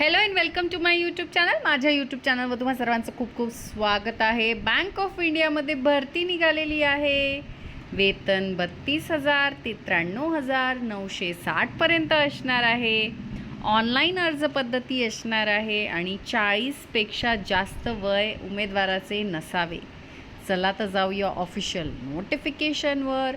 Hello and welcome to my YouTube channel माझ्या YouTube चॅनलवर तुम्हा सर्वांचं खूप खूप स्वागत आहे. बँक ऑफ इंडियामध्ये भरती निघालेली आहे. वेतन बत्तीस हजार ते त्र्याण्णव हजार नऊशे साठपर्यंत असणार आहे. ऑनलाईन अर्ज पद्धती असणार आहे आणि चाळीसपेक्षा जास्त वय उमेदवाराचे नसावे. चला तर जाऊया ऑफिशियल नोटिफिकेशनवर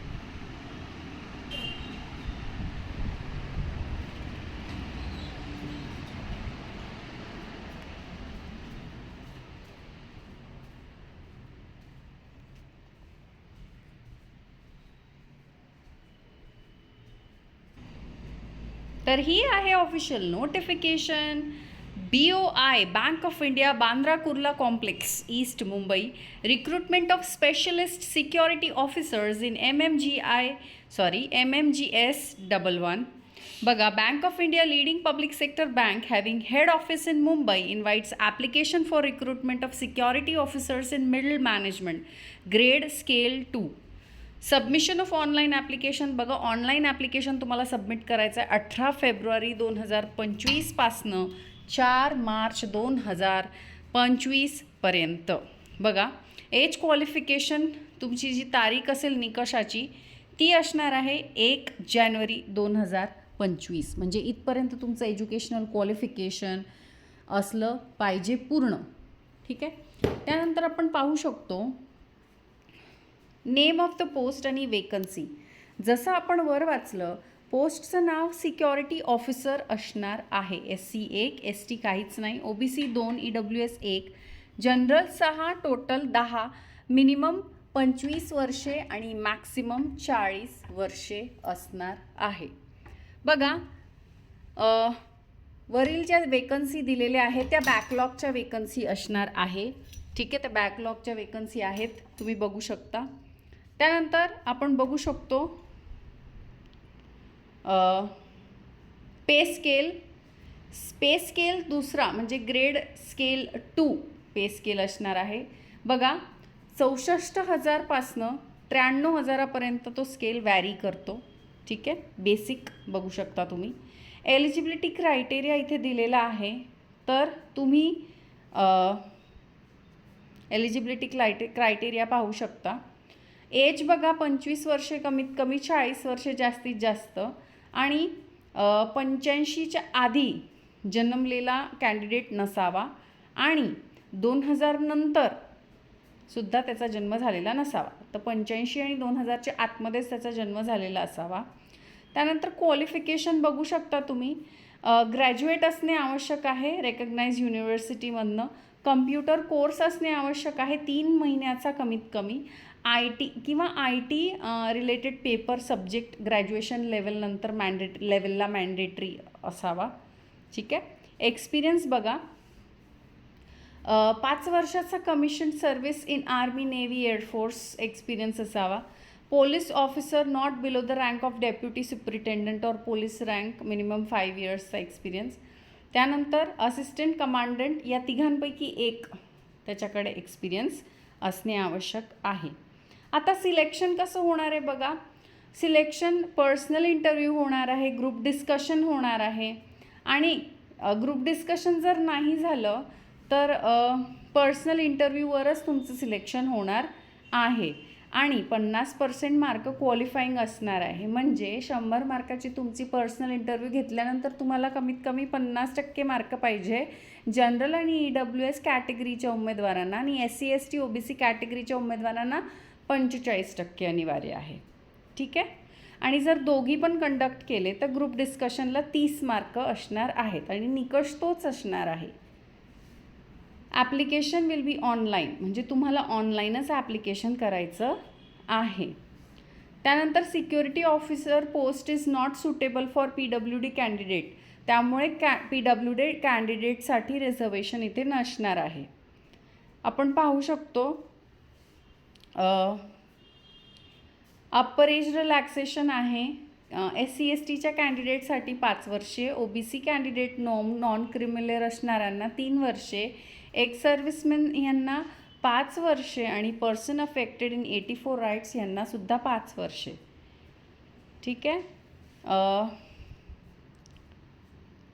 तर ही आहे official notification B O I bank of India Bandra Kurla complex east Mumbai recruitment of specialist security officers in M M G I sorry M M G S double one बघा bank of India leading public sector bank having head office in Mumbai invites application for recruitment of security officers in middle management grade scale two submission of online application बघा online application तुम्हाला submit करायचं आहे अठरा February दोन हजार पंचवीसपासनं चार मार्च दोन हजार पंचवीसपर्यंत बघा एज क्वालिफिकेशन तुमची जी तारीख असेल निकषाची ती असणार आहे एक जानेवारी दोन हजार पंचवीस. म्हणजे इथपर्यंत तुमचं एज्युकेशनल क्वालिफिकेशन असलं पाहिजे पूर्ण. ठीक आहे? त्यानंतर आपण पाहू शकतो नेम ऑफ द पोस्ट आणि वेकन्सी जसं आपण वर वाचलं पोस्टचं नाव सिक्युरिटी ऑफिसर असणार आहे. एस सी एक एस टी काहीच नाही. ओ बी सी दोन ई डब्ल्यू एस एक. जनरल सहा टोटल दहा. मिनिमम पंचवीस वर्षे आणि मॅक्सिमम चाळीस वर्षे असणार आहे. बघा वरील ज्या वेकन्सी दिलेल्या आहेत त्या बॅकलॉगच्या वेकन्सी असणार आहे. ठीक आहे त्या बॅकलॉगच्या वेकन्सी आहेत. तुम्ही बघू शकता. त्यानंतर आपण बघू शकतो पे स्केल पे स्केल दुसरा म्हणजे grade scale two pay scale असणार आहे. बघा चौसष्ट हजारपासनं त्र्याण्णव हजारापर्यंत तो स्केल व्हॅरी करतो. ठीक आहे? बेसिक बघू शकता तुम्ही. एलिजिबिलिटी क्रायटेरिया इथे दिलेला आहे. तर तुम्ही एलिजिबिलिटी क्रायटे क्रायटेरिया पाहू शकता. एज बघा पंचवीस वर्षे कमीत कमी चाळीस वर्षे जास्तीत जास्त. आणि पंच्याऐंशीच्या आधी जन्मलेला कॅन्डिडेट नसावा. आणि दोन हजार नंतर सुद्धा त्याचा जन्म झालेला नसावा. तर पंच्याऐंशी आणि दोन हजारच्या आतमध्येच त्याचा जन्म झालेला असावा. त्यानंतर क्वालिफिकेशन बघू शकता तुम्ही. ग्रॅज्युएट असणे आवश्यक आहे. रेकग्नाइज युनिव्हर्सिटीमधनं कम्प्युटर कोर्स असणे आवश्यक आहे. तीन महिन्याचा कमीत कमी. आय टी किंवा I T related paper subject graduation लेवलनंतर mandate लेवलला मॅन्डेटरी असावा. ठीक आहे? एक्सपिरियन्स बघा. पाच वर्षाचा commission service in army navy air force experience असावा. Police officer not below the rank of deputy superintendent or police rank minimum five इयर्सचा experience त्यानंतर assistant commandant या तिघांपैकी एक त्याच्याकडे एक्सपिरियन्स असणे आवश्यक आहे. आता सिलेक्शन कसं होणार आहे बघा. सिलेक्शन पर्सनल इंटरव्ह्यू होणार आहे ग्रुप डिस्कशन होणार आहे. आणि ग्रुप डिस्कशन जर नाही झालं तर पर्सनल इंटरव्ह्यूवरच तुमचं सिलेक्शन होणार आहे. आणि पन्नास पर्सेंट मार्क क्वालिफाईंग असणार आहे. म्हणजे शंभर मार्काची तुमची पर्सनल इंटरव्ह्यू घेतल्यानंतर तुम्हाला कमीत कमी पन्नास टक्के मार्क पाहिजे. जनरल आणि ई डब्ल्यू एस कॅटेगरीच्या उमेदवारांना आणि S C S T O B C कॅटेगरीच्या उमेदवारांना पंचेचाळीस टक्के अनिवार्य आहे. ठीक आहे? आणि जर दोघी पण कंडक्ट केले तर ग्रुप डिस्कशनला तीस मार्क असणार आहेत आणि निकष तोच असणार आहे. ॲप्लिकेशन विल बी ऑनलाईन म्हणजे तुम्हाला ऑनलाईनच ॲप्लिकेशन करायचं आहे. त्यानंतर security officer post is not suitable for P W D candidate त्यामुळे कॅ पी डब्ल्यू डी कॅन्डिडेटसाठी रिझर्वेशन इथे नसणार आहे. आपण पाहू शकतो अपरेज रिलॅक्सेशन आहे. एस सी एस टीच्या कॅन्डिडेटसाठी पाच वर्षे ओ बी सी कॅन्डिडेट नॉम नॉन क्रिमिलर असणाऱ्यांना तीन वर्षे एक्स सर्व्हिसमॅन यांना पाच वर्षे आणि person affected in eighty four riots यांनासुद्धा पाच वर्षे. ठीक आहे?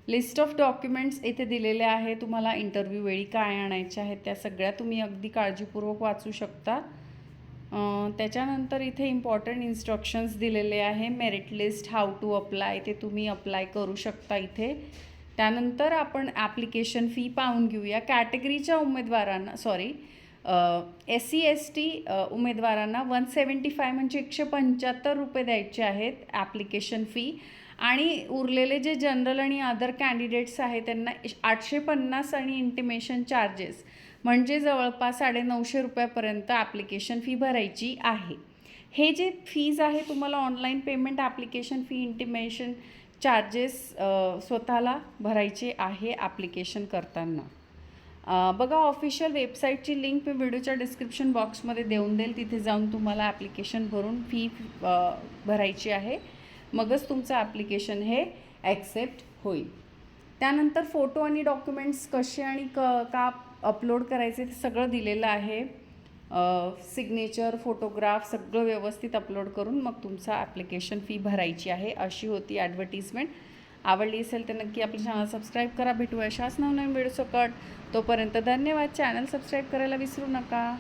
लिस्ट ऑफ डॉक्युमेंट्स येथे दिलेले आहे. तुम्हाला इंटरव्ह्यू वेळी काय आणायचे आहेत त्या सगळ्या तुम्ही अगदी काळजीपूर्वक वाचू शकता. त्याच्यानंतर इथे इम्पॉर्टंट इन्स्ट्रक्शन्स दिलेले आहे. Merit list how to apply ते तुम्ही अप्लाय करू शकता इथे. त्यानंतर आपण ॲप्लिकेशन फी पाहून घेऊया. कॅटेगरीच्या उमेदवारांना sorry S C S T उमेदवारांना वन सेवन्टी फाय म्हणजे एकशे पंच्याहत्तर रुपये द्यायचे आहेत ॲप्लिकेशन फी आणि उरलेले जे जनरल आणि अदर कॅन्डिडेट्स आहेत त्यांना आठशे पन्नास आणि इंटिमेशन चार्जेस म्हणजे जवळपास साडेनऊशे रुपयापर्यंत ॲप्लिकेशन फी भरायची आहे. हे जे फीज आहे तुम्हाला online payment application fee intimation charges स्वतःला भरायचे आहे ॲप्लिकेशन करताना. बघा ऑफिशियल वेबसाईटची लिंक मी व्हिडिओच्या डिस्क्रिप्शन बॉक्समध्ये देऊन देईल तिथे जाऊन तुम्हाला ॲप्लिकेशन भरून फी भरायची आहे. मगच तुमचं ॲप्लिकेशन हे ॲक्सेप्ट होईल. त्यानंतर फोटो आणि डॉक्युमेंट्स कसे आणि क का अपलोड करायचे ते सगळं दिलेलं आहे. सिग्नेचर फोटोग्राफ सगळं व्यवस्थित अपलोड करून मग तुमचं ॲप्लिकेशन फी भरायची आहे अशी होती ॲडव्हर्टिजमेंट आवडली असेल तर नक्की आपलं चॅनल सबस्क्राईब करा. भेटू अशाच नवनवीन व्हिडिओ सकट. तोपर्यंत धन्यवाद. चॅनल सबस्क्राईब करायला विसरू नका.